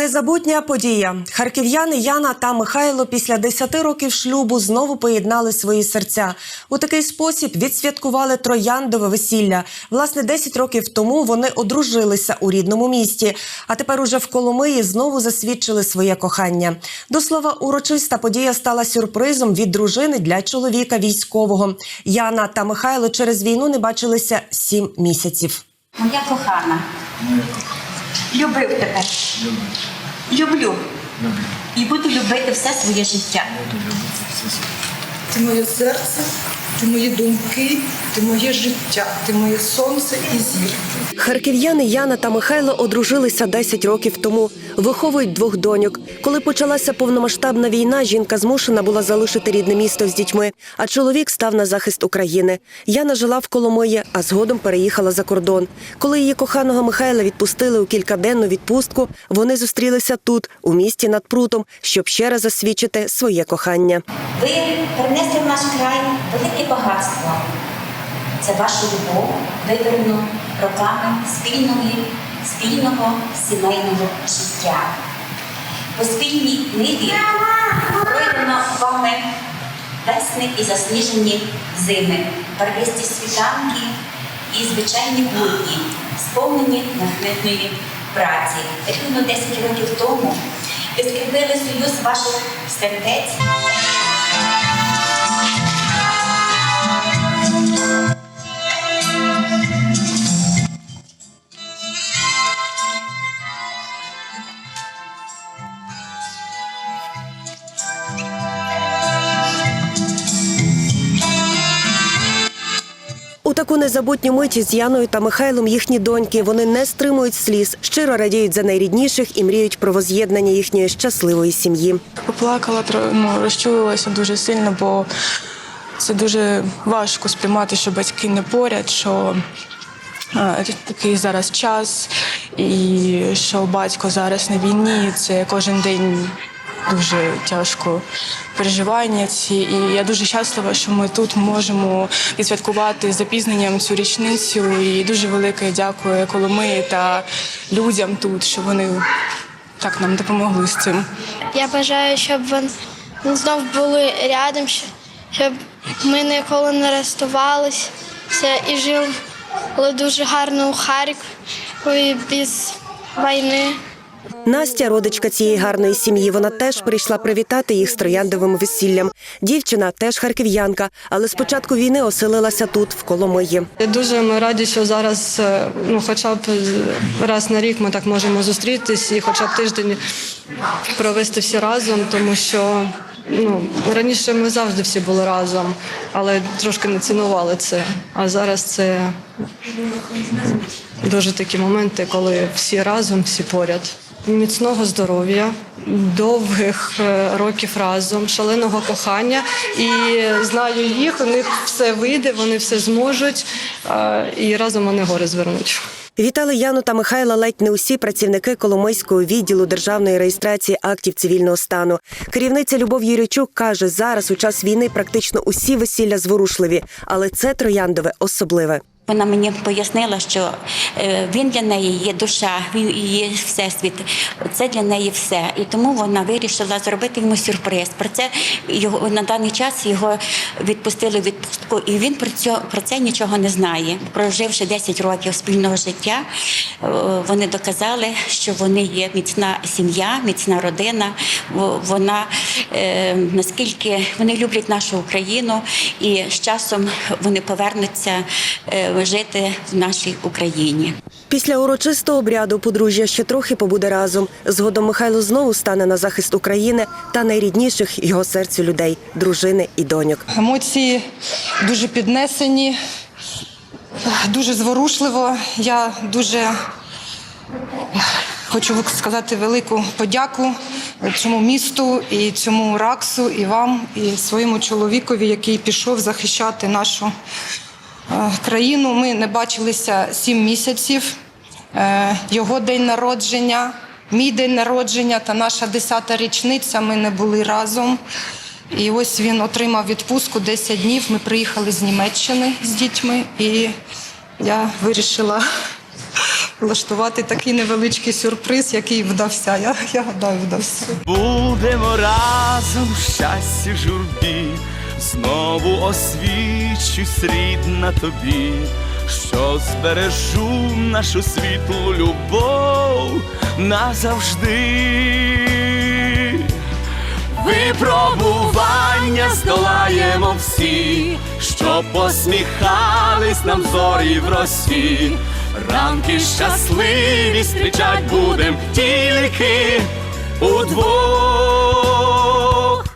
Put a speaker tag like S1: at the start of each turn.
S1: Незабутня подія. Харків'яни Яна та Михайло після 10 років шлюбу знову поєднали свої серця. У такий спосіб відсвяткували трояндове весілля. Власне, 10 років тому вони одружилися у рідному місті, а тепер уже в Коломиї знову засвідчили своє кохання. До слова, урочиста подія стала сюрпризом від дружини для чоловіка військового. Яна та Михайло через війну не бачилися 7 місяців.
S2: Моя кохана, любив тебе. Люблю. І буду любити все своє життя.
S3: Ти моє серце, ти мої думки, ти моє життя, ти моє сонце і зірка.
S1: Харків'яни Яна та Михайло одружилися 10 років тому. Виховують двох доньок. Коли почалася повномасштабна війна, жінка змушена була залишити рідне місто з дітьми, а чоловік став на захист України. Яна жила в Коломиї, а згодом переїхала за кордон. Коли її коханого Михайла відпустили у кількаденну відпустку, вони зустрілися тут, у місті над прутом, щоб ще раз засвідчити своє кохання.
S2: Ви принесли в наш край велике багатство. Це вашу любов, вибрану роками спільної, спільного сімейного життя. По спільній ниві пройдено вами весни і засніжені зими, барвисті світанки і звичайні будні, сповнені нахмитної праці. Рівно 10 років тому ви скріпили союз ваших сердець.
S1: Таку незабутню мить з Яною та Михайлом їхні доньки. Вони не стримують сліз, щиро радіють за найрідніших і мріють про воз'єднання їхньої щасливої сім'ї.
S4: Поплакала, ну, розчулилася дуже сильно, бо це дуже важко сприймати, що батьки не поряд, що такий зараз час, і що батько зараз на війні. Це кожен день дуже тяжко переживання ці. І я дуже щаслива, що ми тут можемо відсвяткувати з запізненням цю річницю. І дуже велике дякую Коломиї та людям тут, що вони так нам допомогли з цим.
S5: Я бажаю, щоб вони знов були рядом, щоб ми ніколи не розставалися і жили дуже гарно у Харкові без війни.
S1: Настя, родичка цієї гарної сім'ї, вона теж прийшла привітати їх з трояндовим весіллям. Дівчина теж харків'янка, але з початку війни оселилася тут, в Коломиї.
S6: Дуже ми раді, що зараз, е, ну, хоча б раз на рік ми так можемо зустрітись і хоча б тиждень провести всі разом, тому що ну, раніше ми завжди всі були разом, але трошки не цінували це. А зараз це дуже такі моменти, коли всі разом, всі поряд. Міцного здоров'я, довгих е, років разом, шаленого кохання. І знаю їх, у них все вийде, вони все зможуть, і разом вони гори звернуть.
S1: Вітали Яну та Михайла ледь не усі працівники Коломийського відділу державної реєстрації актів цивільного стану. Керівниця Любов Юрійчук каже, зараз у час війни практично усі весілля зворушливі, але це трояндове особливе.
S2: Вона мені пояснила, що е, він для неї є душа, він є всесвіт. Це для неї все. І тому вона вирішила зробити йому сюрприз. Про це його на даний час його відпустили в відпустку, і він про це, про це нічого не знає. Проживши 10 років спільного життя, е, вони доказали, що вони є міцна сім'я, міцна родина. Вона е, наскільки вони люблять нашу Україну, і з часом вони повернуться е, жити в нашій Україні.
S1: Після урочистого обряду подружжя ще трохи побуде разом. Згодом Михайло знову стане на захист України та найрідніших його серцю людей дружини і доньок.
S7: Емоції дуже піднесені, дуже зворушливо. Я дуже хочу сказати велику подяку цьому місту і цьому раксу, і вам, і своєму чоловікові, який пішов захищати нашу країну. Ми не бачилися сім місяців. Е, Його день народження, мій день народження та наша десята річниця. Ми не були разом. І ось він отримав відпустку 10 днів. Ми приїхали з Німеччини з дітьми, і я вирішила влаштувати такий невеличкий сюрприз, який вдався. Я, я гадаю, вдався.
S8: Будемо разом в щасті журбі, знову освічусь рідна тобі, що збережу нашу світлу любов назавжди. Випробування здолаємо всі, щоб посміхались нам зорі в росі. Ранки щасливі зустрічать будем тільки удвох.